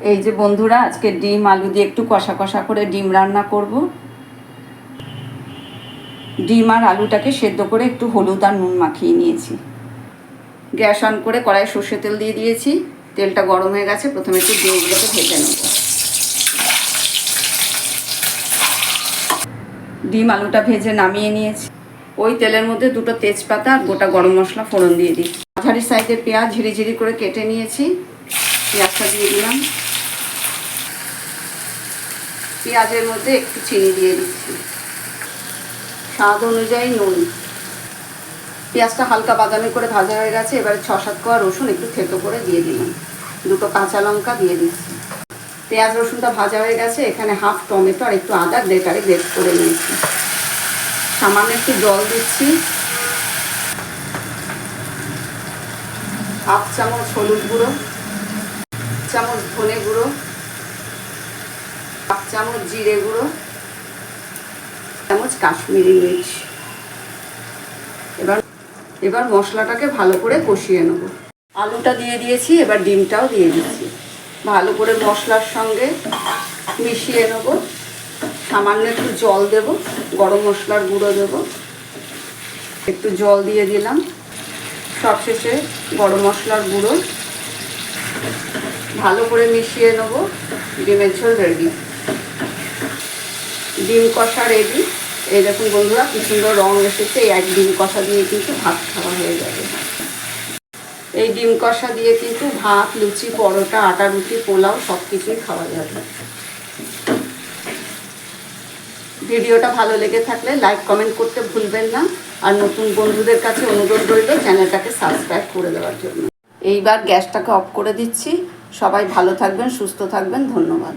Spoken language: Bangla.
এই যে বন্ধুরা, আজকে ডিম আলু দিয়ে একটু কষা কষা করে ডিম রান্না করব। ডিম আর আলুটাকে সেদ্ধ করে একটু হলুদ আর নুন মাখিয়ে নিয়েছি। গ্যাস অন করে কড়াই সর্ষে তেল দিয়ে দিয়েছি। তেলটা গরম হয়ে গেছে, প্রথমে একটু ডিমগুলোকে ভেজে নেব। ডিম আলুটা ভেজে নামিয়ে নিয়েছি। ওই তেলের মধ্যে দুটো তেজপাতা আর গোটা গরম মশলা ফোড়ন দিয়ে দিই মাঝারি সাইজের পেঁয়াজ ঝিরি ঝিরি করে কেটে নিয়েছি। পেঁয়াজটা দিয়ে দিলাম। পেঁয়াজের মধ্যে একটু চিনি দিয়ে দিচ্ছি। স্বাদ অনুযায়ী নুন। পেঁয়াজটা হালকা বাদামি করে ভাজা হয়ে গেছে, এবারে ছ সাত কোয়া রসুন একটু থেতো করে দিয়ে দিলাম। দুটো কাঁচা লঙ্কা দিয়ে দিচ্ছি। পেঁয়াজ রসুনটা ভাজা হয়ে গেছে, এখানে হাফ টমেটো আর একটু আদা গ্রেটারে গ্রেট করে নিয়েছি। সামান্য একটু জল দিচ্ছি। হাফ চামচ হলুদ গুঁড়ো, চামচ ধনে গুঁড়ো হাফ চামচ জিরে গুঁড়ো চামচ কাশ্মীরি মির্চ। এবার এবার মশলাটাকে ভালো করে কষিয়ে নেব। আলুটা দিয়ে দিয়েছি, এবার ডিমটাও দিয়ে দিচ্ছি। ভালো করে মশলার সঙ্গে মিশিয়ে নেব। সামান্য একটু জল দেব, গরম মশলার গুঁড়ো দেব। একটু জল দিয়ে দিলাম। সবশেষে গরম মশলার গুঁড়ো। ভালো করে মিশিয়ে নেব। ডিমের ঝোল রেডি ডিম কষা রেডি এই দেখুন বন্ধুরা, কি সুন্দর রং এসেছে। এক ডিম কষা দিয়ে কিন্তু ভাত খাওয়া হয়ে যাবে। এই ডিম কষা দিয়ে কিন্তু ভাত, লুচি, পরোটা, আটা, রুটি, পোলাও সব কিছুই খাওয়া যাবে। ভিডিওটা ভালো লেগে থাকলে লাইক কমেন্ট করতে ভুলবেন না। আর নতুন বন্ধুদের কাছে অনুরোধ রইল চ্যানেলটাকে সাবস্ক্রাইব করে দেওয়ার জন্য। এইবার গ্যাসটাকে অফ করে দিচ্ছি। সবাই ভালো থাকবেন, সুস্থ থাকবেন। ধন্যবাদ।